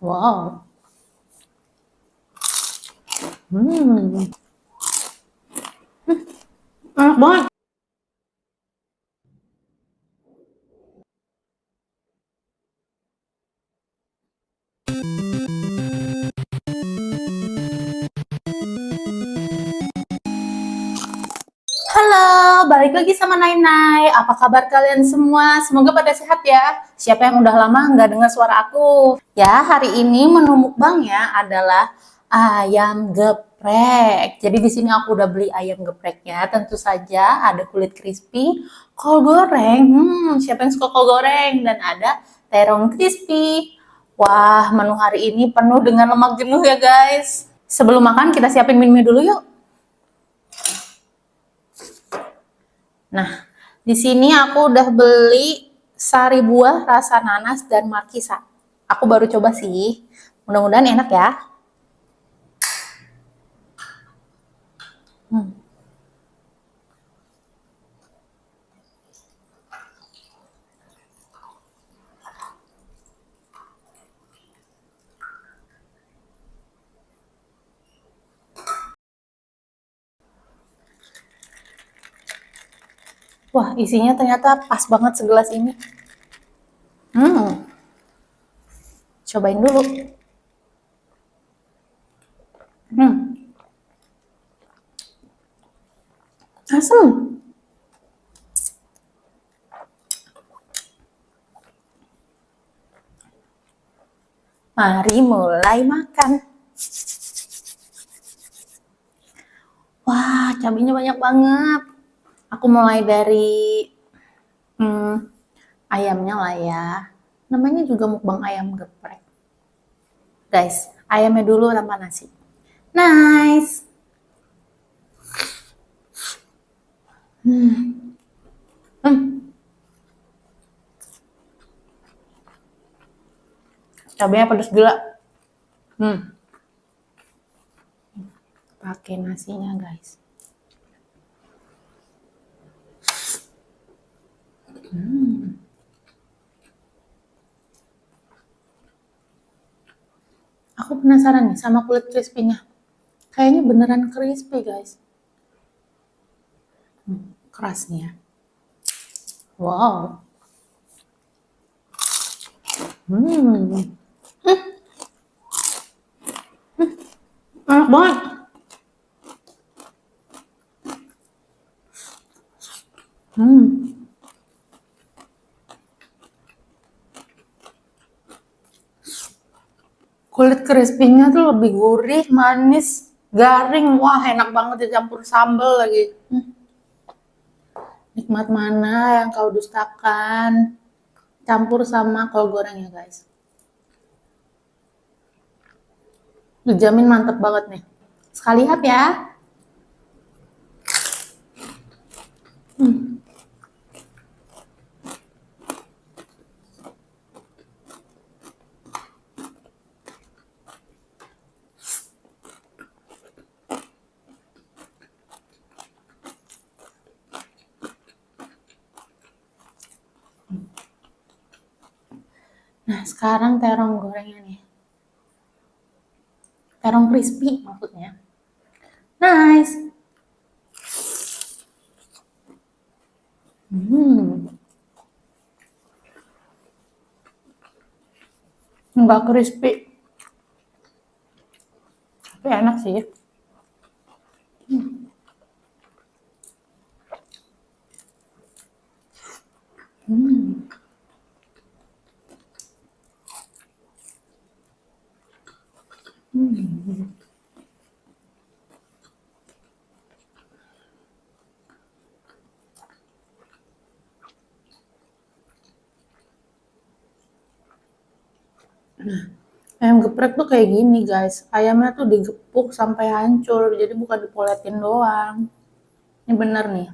Wow. Hmm. Hmm, Enak banget. Balik lagi sama Nai Nai. Apa kabar kalian semua? Semoga pada sehat ya. Siapa yang udah lama nggak dengar suara aku? Ya, hari ini menu mukbangnya adalah ayam geprek. Jadi di sini aku udah beli ayam gepreknya. Tentu saja ada kulit crispy, kol goreng. Hmm, siapa yang suka kol goreng? Dan ada terong crispy. Wah, menu hari ini penuh dengan lemak jenuh ya guys. Sebelum makan kita siapin minum dulu yuk. Nah, di sini aku udah beli sari buah rasa nanas dan markisa. Aku baru coba sih. Mudah-mudahan enak ya. Wah, isinya ternyata pas banget segelas ini. Hmm. Cobain dulu. Hmm. Asem. Mari mulai makan. Wah, cabenya banyak banget. Aku mulai dari hmm, ayamnya lah ya. Namanya juga mukbang ayam geprek. Guys, ayamnya dulu tanpa nasi. Nice. Hmm. Hmm. Cabenya pedas gila. Hmm. Pakai nasinya, guys. Hmm. Aku penasaran nih sama kulit crispy-nya. Kayaknya beneran crispy, guys. Hmm, keras nih ya. Wow. Hmm. Hmm. Hmm. Enak banget. Hmm. Kulit crispy-nya tuh lebih gurih, manis, garing. Wah, enak banget dicampur sambal lagi. Hmm. Nikmat mana yang kau dustakan? Campur sama kol goreng ya, guys. Dijamin mantep banget nih. Sekali lihat ya. Hmm. Sekarang terong gorengnya nih. Terong crispy maksudnya. Nice. Hmm. Enggak crispy. Tapi enak sih. Hmm. Hmm. Nah, ayam geprek tuh kayak gini guys. Ayamnya tuh digepuk sampai hancur. Jadi bukan dipoletin doang. Ini bener nih.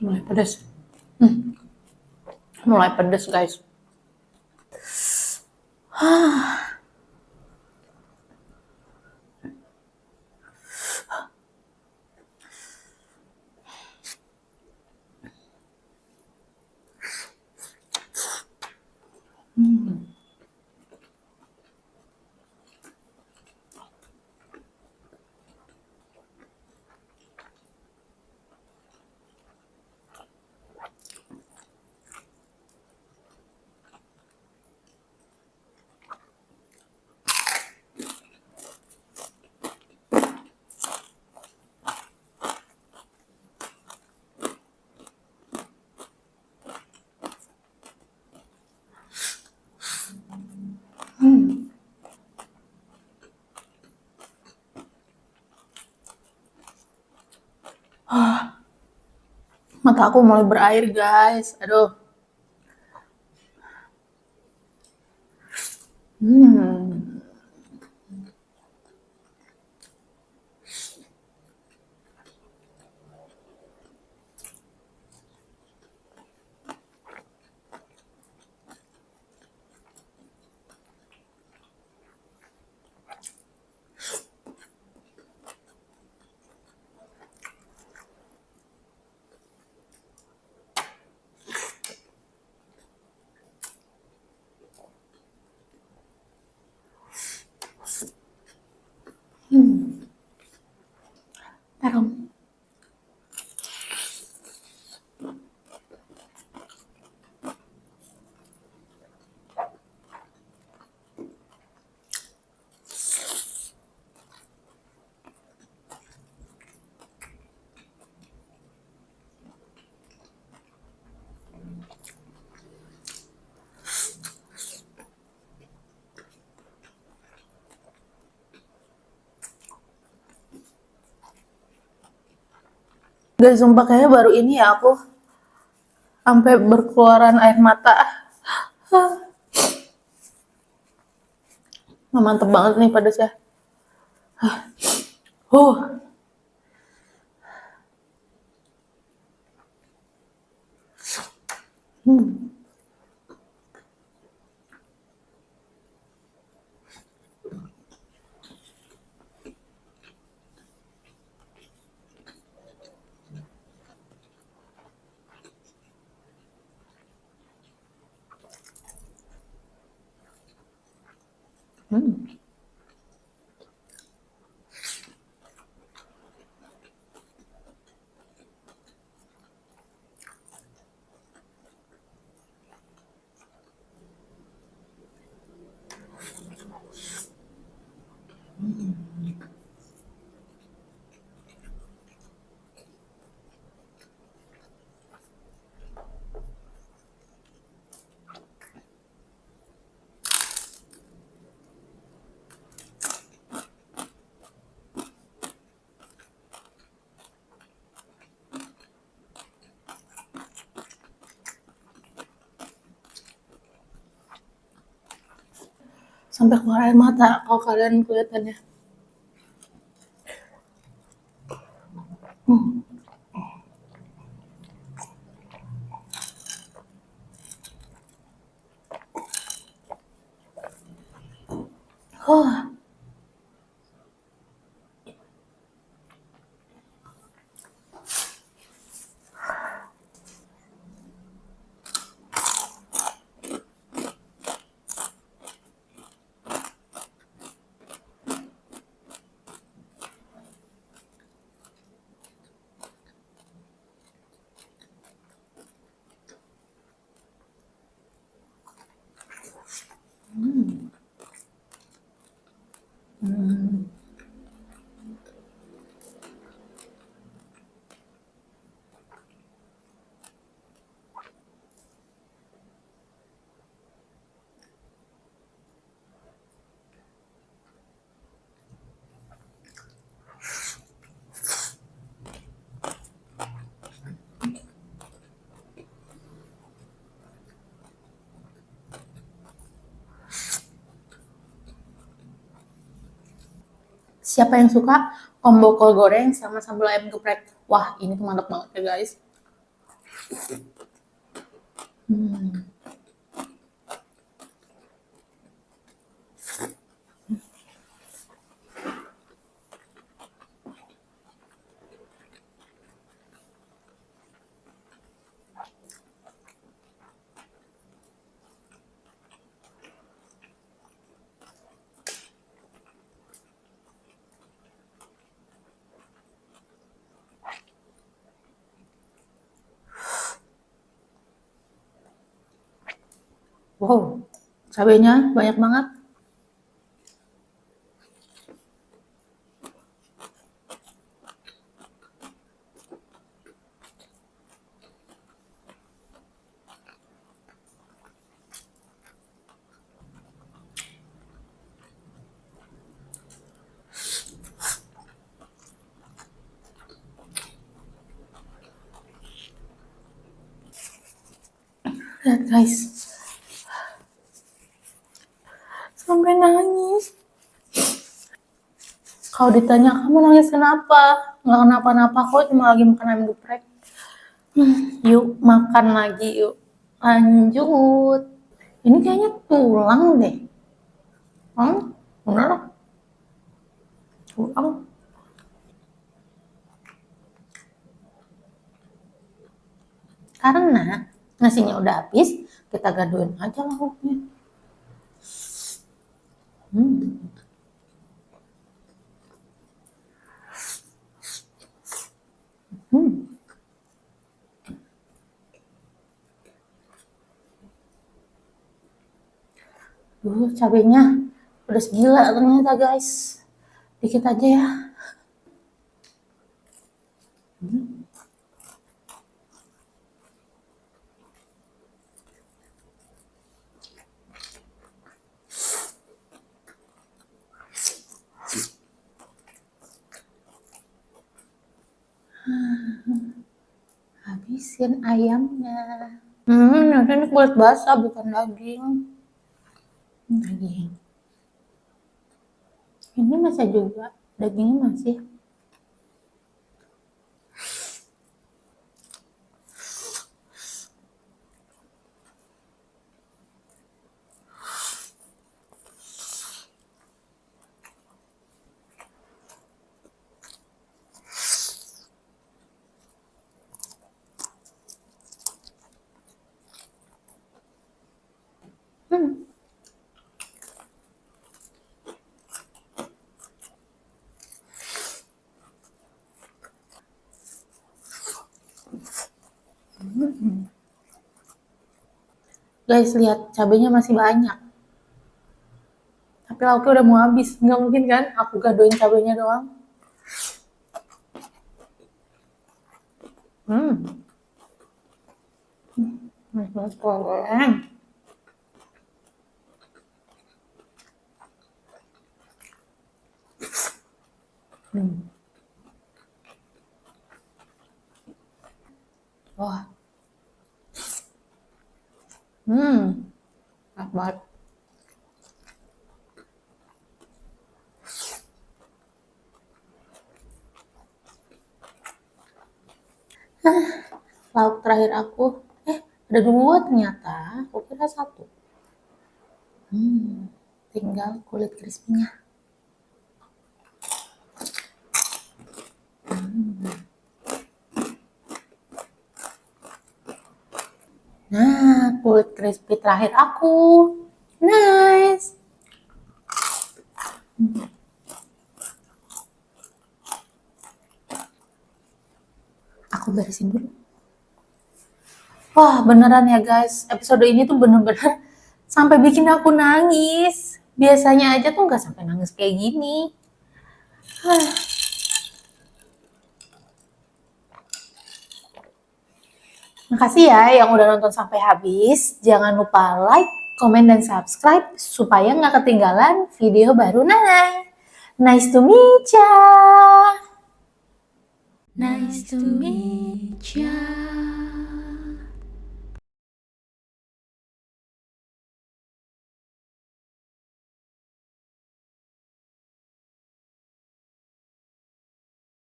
Mulai pedas. Hmm. Mulai pedas, guys. Mata aku mulai berair, guys. Aduh. এখন Guys, sumpah kayaknya baru ini ya aku sampai berkeluaran air mata. Nah, mantep banget nih pedasnya. Huh. Hmm. Hmm. Sampai keluar air mata kalau kalian kelihatannya. Hmm. Huh. Siapa yang suka combo kol goreng sama sambal ayam geprek? Wah, ini mantap banget ya guys. Hmm. Wow, cabenya banyak banget. Lihat guys, sampai nangis. Kalau ditanya kamu nangis kenapa? Nggak kenapa-napa kok, cuma lagi makan ayam geprek. Hmm, yuk makan lagi yuk. Lanjut. Ini kayaknya tulang deh. Hmm, bener? Tulang. Karena nasinya udah habis, kita gaduhin aja lauknya. Hmm. Hmm. Duh, cabenya udah segila ternyata guys. Dikit aja ya. Hmm. Habisin ayamnya. Hmm, ini kulit basah bukan daging. Daging. Ini masih juga. Dagingnya masih. Hmm. Hmm. Guys, lihat cabenya masih banyak. Tapi lauknya udah mau habis. Nggak mungkin kan aku gadoin cabenya doang. Hmm. Hmm. Wah. Hmm. Enak banget. Ah, lauk terakhir aku. Eh, ada dua ternyata. Aku kira satu. Hmm, tinggal kulit crispy-nya. Nah, kulit crispy terakhir aku. Nice. Aku beresin dulu. Wah, beneran ya guys. Episode ini tuh bener-bener sampai bikin aku nangis. Biasanya aja tuh nggak sampai nangis kayak gini. Makasih ya yang udah nonton sampai habis. Jangan lupa like, komen, dan subscribe supaya nggak ketinggalan video baru Nanai. Nice to meet ya. Nice to meet ya.